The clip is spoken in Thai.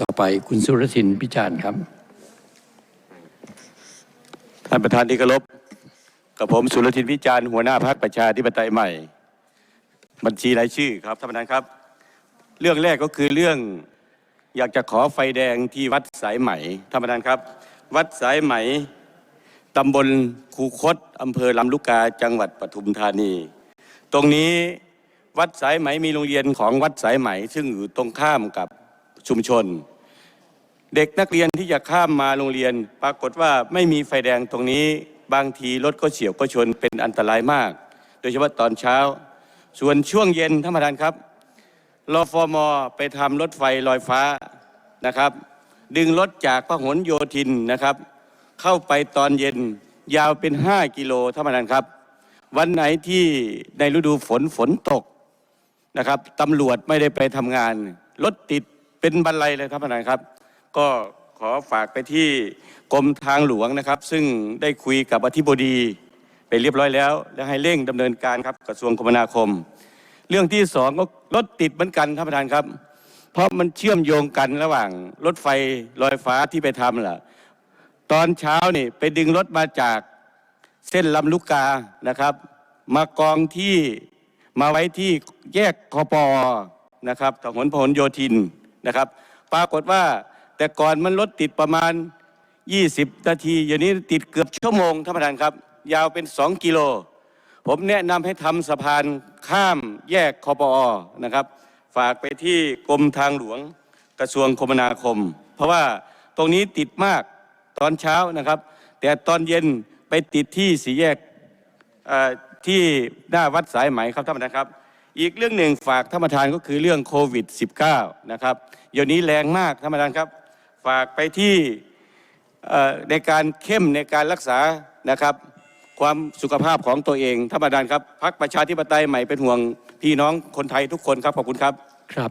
ต่อไปคุณสุรทินพิจารณ์ครับ ท่านประธานที่เคารพกับผมสุรทินพิจารณ์หัวหน้าพรรคประชาธิปไตยใหม่ บัญชีรายชื่อครับท่านประธานครับ เรื่องแรกก็คือเรื่องอยากจะขอไฟแดงที่วัดสายไหมท่านประธานครับ วัดสายไหมตำบลคูคตอำเภอลำลูกกาจังหวัดปทุมธานี ตรงนี้วัดสายไหมมีโรงเรียนของวัดสายไหม ซึ่งอยู่ตรงข้ามกับ ชุมชน เด็กนักเรียนที่จะข้ามมาโรงเรียน ปรากฏว่าไม่มีไฟแดงตรงนี้ บางทีรถก็เฉียวก็ชนเป็นอันตรายมาก โดยเฉพาะตอนเช้า ส่วนช่วงเย็นท่านประธานครับรอฟอมไปทำรถไฟลอยฟ้านะครับ ดึงรถจากพหลโยธินนะครับ เข้าไปตอนเย็นยาวเป็น 5 กิโลท่านประธานครับ วันไหนที่ในฤดูฝนฝนตกนะครับตำรวจไม่ได้ไปทำงาน รถติด เป็นบรรลัยเลยครับท่านประธานครับ ก็ขอฝากไปที่กรมทางหลวงนะครับ ซึ่งได้คุยกับอธิบดีไปเรียบร้อยแล้ว และให้เร่งดำเนินการครับกระทรวงคมนาคม เรื่องที่สองก็รถติดเหมือนกันท่านประธานครับ เพราะมันเชื่อมโยงกันระหว่างรถไฟลอยฟ้าที่ไปทำล่ะตอนเช้านี่ไปดึงรถมาจากเส้นลำลูกกานะครับ มากองที่มาไว้ที่แยกคอปอนะครับถนนพหลโยธิน นะครับ ปรากฏว่าแต่ก่อนมันรถติดประมาณ 20 นาทีอย่างนี้ติดเกือบชั่วโมงท่านประธานครับ ยาวเป็น 2 กิโล ผมแนะนำให้ทำสะพานข้ามแยกคอปอนะครับ ฝากไปที่กรมทางหลวงกระทรวงคมนาคม เพราะว่าตรงนี้ติดมากตอนเช้านะครับ แต่ตอนเย็นไปติดที่สี่แยกที่หน้าวัดสายไหมครับท่านประธานครับ อีกเรื่องหนึ่งฝากท่านประธานก็คือเรื่องโควิด -19 นะครับเดี๋ยวนี้แรงมากท่านประธานครับ ฝากไปที่ในการเข้มในการรักษานะครับความสุขภาพของตัวเองท่านประธานครับพักประชาธิปไตยใหม่เป็นห่วงพี่น้องคนไทยทุกคนครับขอบคุณครับครับ